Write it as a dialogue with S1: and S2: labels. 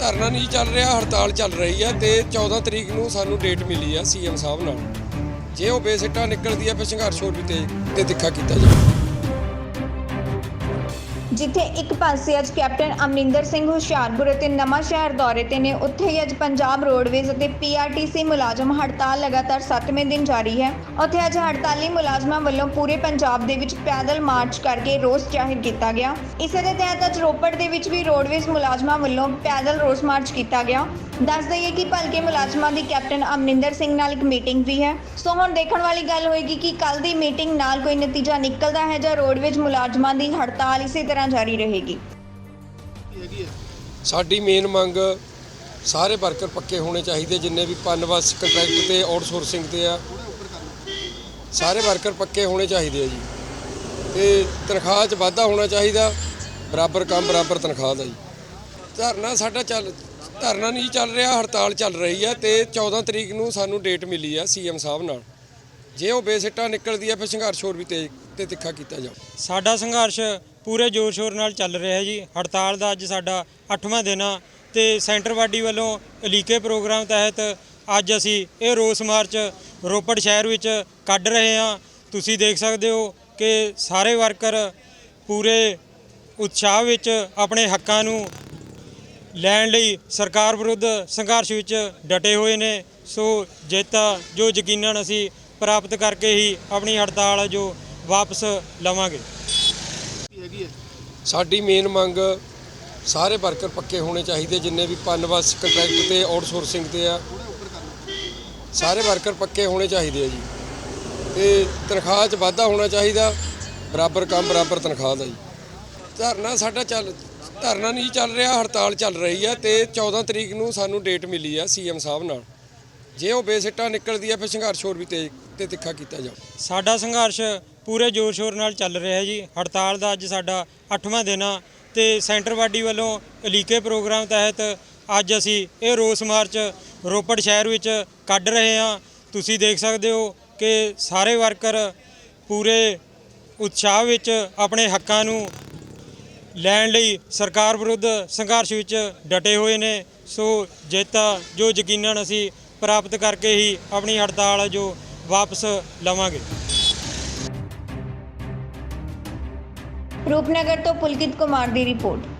S1: ਧਰਨਾ ਨਹੀਂ ਚੱਲ ਰਿਹਾ, ਹੜਤਾਲ ਚੱਲ ਰਹੀ ਹੈ ਤੇ 14 ਤਰੀਕ ਨੂੰ ਸਾਨੂੰ ਡੇਟ ਮਿਲੀ ਆ ਸੀਐਮ ਸਾਹਿਬ ਨਾਲ। ਜੇ ਉਹ ਬੇਸਿੱਟਾ ਨਿਕਲਦੀ ਹੈ ਫਿਰ ਸੰਘਰਸ਼ ਹੋਰ ਵੀ ਤੇਜ਼ ਤੇ ਤਿੱਖਾ ਕੀਤਾ ਜਾਵੇ
S2: ਜਿੱਥੇ ਇੱਕ ਪਾਸੇ ਅੱਜ ਕੈਪਟਨ ਅਮਰਿੰਦਰ ਸਿੰਘ ਹੁਸ਼ਿਆਰਪੁਰ ਅਤੇ ਨਵਾਂ ਸ਼ਹਿਰ ਦੌਰੇ ਤੇ ਨੇ, ਉੱਥੇ ਹੀ ਅੱਜ ਪੰਜਾਬ ਰੋਡਵੇਜ਼ ਅਤੇ ਪੀਆਰਟੀਸੀ ਮੁਲਾਜ਼ਮ ਹੜਤਾਲ ਲਗਾਤਾਰ 7ਵੇਂ ਦਿਨ ਜਾਰੀ ਹੈ। ਉੱਥੇ ਅੱਜ ਹੜਤਾਲੀ ਮੁਲਾਜ਼ਮਾਂ ਵੱਲੋਂ ਪੂਰੇ ਪੰਜਾਬ ਦੇ ਵਿੱਚ ਪੈਦਲ ਮਾਰਚ ਕਰਕੇ ਰੋਸ ਜ਼ਾਹਿਰ ਕੀਤਾ ਗਿਆ। ਇਸੇ ਦੇ ਤਹਿਤ ਅੱਜ ਰੋਪੜ ਦੇ ਵਿੱਚ ਵੀ ਰੋਡਵੇਜ਼ ਮੁਲਾਜ਼ਮਾਂ ਵੱਲੋਂ ਪੈਦਲ ਰੋਸ ਮਾਰਚ ਕੀਤਾ ਗਿਆ। ਦੱਸ ਦਈਏ ਕਿ ਭਲਕੇ ਮੁਲਾਜ਼ਮਾਂ ਦੀ ਕੈਪਟਨ ਅਮਰਿੰਦਰ ਸਿੰਘ ਨਾਲ ਇੱਕ ਮੀਟਿੰਗ ਵੀ ਹੈ। ਸੋ ਹੁਣ ਦੇਖਣ ਵਾਲੀ ਗੱਲ ਹੋਏਗੀ ਕਿ ਕੱਲ ਦੀ ਮੀਟਿੰਗ ਨਾਲ ਕੋਈ ਨਤੀਜਾ ਨਿਕਲਦਾ ਹੈ ਜਾਂ ਰੋਡਵੇਜ਼ ਮੁਲਾਜ਼ਮਾਂ ਦੀ ਹੜਤਾਲ ਇਸੇ ਤਰ੍ਹਾਂ ਜਾਰੀ ਰਹੇਗੀ।
S1: ਸਾਡੀ ਮੇਨ ਮੰਗ ਸਾਰੇ ਵਰਕਰ ਪੱਕੇ ਹੋਣੇ ਚਾਹੀਦੇ, ਜਿੰਨੇ ਵੀ ਪਨਵਸ ਕੰਟਰੈਕਟ ਤੇ ਆਊਟਸੋਰਸਿੰਗ ਤੇ ਆ, ਸਾਰੇ ਵਰਕਰ ਪੱਕੇ ਹੋਣੇ ਚਾਹੀਦੇ ਆ ਜੀ। ਤੇ ਤਨਖਾਹ 'ਚ ਵਾਧਾ ਹੋਣਾ ਚਾਹੀਦਾ, ਬਰਾਬਰ ਕੰਮ, ਬਰਾਬਰ ਤਨਖਾਹ ਦਾ ਜੀ। ਧਰਨਾ ਸਾਡਾ ਚੱਲ ਧਰਨਾ ਨਹੀਂ ਚੱਲ ਰਿਹਾ, ਹੜਤਾਲ ਚੱਲ ਰਹੀ ਹੈ ਤੇ 14 ਤਰੀਕ ਨੂੰ ਸਾਨੂੰ ਡੇਟ ਮਿਲੀ ਆ ਸੀਐਮ ਸਾਹਿਬ ਨਾਲ। ਜੇ ਉਹ ਬੇਸਿੱਟਾ ਨਿਕਲਦੀ ਹੈ, ਫਿਰ ਸੰਘਰਸ਼ ਹੋਰ ਵੀ ਤੇਜ਼ ਤੇ ਤਿੱਖਾ ਕੀਤਾ ਜਾਵੇ
S3: ਸਾਡਾ ਸੰਘਰਸ਼ ਪੂਰੇ ਜ਼ੋਰ ਸ਼ੋਰ ਨਾਲ ਚੱਲ ਰਿਹਾ ਹੈ ਜੀ। ਹੜਤਾਲ ਦਾ ਅੱਜ ਸਾਡਾ 8ਵਾਂ ਦਿਨ ਆ ਤੇ ਸੈਂਟਰ ਵਾਡੀ ਵੱਲੋਂ ਅਲੀਕੇ ਪ੍ਰੋਗਰਾਮ ਤਹਿਤ ਅੱਜ ਅਸੀਂ ਇਹ ਰੋਸ ਮਾਰਚ ਰੋਪੜ ਸ਼ਹਿਰ ਵਿੱਚ ਕੱਢ ਰਹੇ ਹਾਂ। ਤੁਸੀਂ ਦੇਖ ਸਕਦੇ ਹੋ ਕਿ ਸਾਰੇ ਵਰਕਰ ਪੂਰੇ ਉਤਸ਼ਾਹ ਵਿੱਚ ਆਪਣੇ ਹੱਕਾਂ ਨੂੰ ਲੈਣ ਲਈ ਸਰਕਾਰ ਵਿਰੁੱਧ ਸੰਘਰਸ਼ ਵਿੱਚ ਡਟੇ ਹੋਏ ਨੇ। ਸੋ ਜਿੱਤ ਜੋ ਯਕੀਨਨ ਅਸੀਂ ਪ੍ਰਾਪਤ ਕਰਕੇ ਹੀ ਆਪਣੀ ਹੜਤਾਲ ਜੋ ਵਾਪਸ ਲਵਾਂਗੇ।
S1: ਸਾਡੀ ਮੇਨ ਮੰਗ ਸਾਰੇ ਵਰਕਰ ਪੱਕੇ ਹੋਣੇ ਚਾਹੀਦੇ, ਜਿੰਨੇ ਵੀ ਪਨਵਸ ਕੰਟਰੈਕਟ ਤੇ ਆਊਟਸੋਰਸਿੰਗ ਤੇ ਆ, ਸਾਰੇ ਵਰਕਰ ਪੱਕੇ ਹੋਣੇ ਚਾਹੀਦੇ ਆ ਜੀ। ਤੇ ਤਨਖਾਹ 'ਚ ਵਾਧਾ ਹੋਣਾ ਚਾਹੀਦਾ, ਬਰਾਬਰ ਕੰਮ, ਬਰਾਬਰ ਤਨਖਾਹ ਦਾ ਜੀ। ਧਰਨਾ ਸਾਡਾ ਚੱਲ ਧਰਨਾ ਨਹੀਂ ਚੱਲ ਰਿਹਾ, ਹੜਤਾਲ ਚੱਲ ਰਹੀ ਹੈ ਤੇ 14 ਤਰੀਕ ਨੂੰ ਸਾਨੂੰ ਡੇਟ ਮਿਲੀ ਆ ਸੀਐਮ ਸਾਹਿਬ ਨਾਲ। ਜੇ ਉਹ ਬੇਸਿੱਟਾ ਨਿਕਲਦੀ ਹੈ, ਫਿਰ ਸੰਘਰਸ਼ ਹੋਰ ਵੀ ਤੇਜ਼ ਤੇ ਤਿੱਖਾ ਕੀਤਾ ਜਾਵੇ
S3: ਸਾਡਾ ਸੰਘਰਸ਼ ਪੂਰੇ ਜ਼ੋਰ ਸ਼ੋਰ ਨਾਲ ਚੱਲ ਰਿਹਾ ਹੈ ਜੀ। ਹੜਤਾਲ ਦਾ ਅੱਜ ਸਾਡਾ 8ਵਾਂ ਦਿਨ ਆ ਤੇ ਸੈਂਟਰ ਵਾਡੀ ਵੱਲੋਂ ਅਲੀਕੇ ਪ੍ਰੋਗਰਾਮ ਤਹਿਤ ਅੱਜ ਅਸੀਂ ਇਹ ਰੋਸ ਮਾਰਚ ਰੋਪੜ ਸ਼ਹਿਰ ਵਿੱਚ ਕੱਢ ਰਹੇ ਹਾਂ। ਤੁਸੀਂ ਦੇਖ ਸਕਦੇ ਹੋ ਕਿ ਸਾਰੇ ਵਰਕਰ ਪੂਰੇ ਉਤਸ਼ਾਹ ਵਿੱਚ ਆਪਣੇ ਹੱਕਾਂ ਨੂੰ ਲੈਣ ਲਈ ਸਰਕਾਰ ਵਿਰੁੱਧ ਸੰਘਰਸ਼ ਵਿੱਚ ਡਟੇ ਹੋਏ ਨੇ। ਸੋ ਜੇਤਾ ਜੋ ਯਕੀਨਨ ਅਸੀਂ ਪ੍ਰਾਪਤ ਕਰਕੇ ਹੀ ਆਪਣੀ ਹੜਤਾਲ ਜੋ ਵਾਪਸ ਲਵਾਂਗੇ।
S2: ਰੂਪਨਗਰ ਤੋਂ ਪੁਲਕਿਤ ਕੁਮਾਰ ਦੀ ਰਿਪੋਰਟ।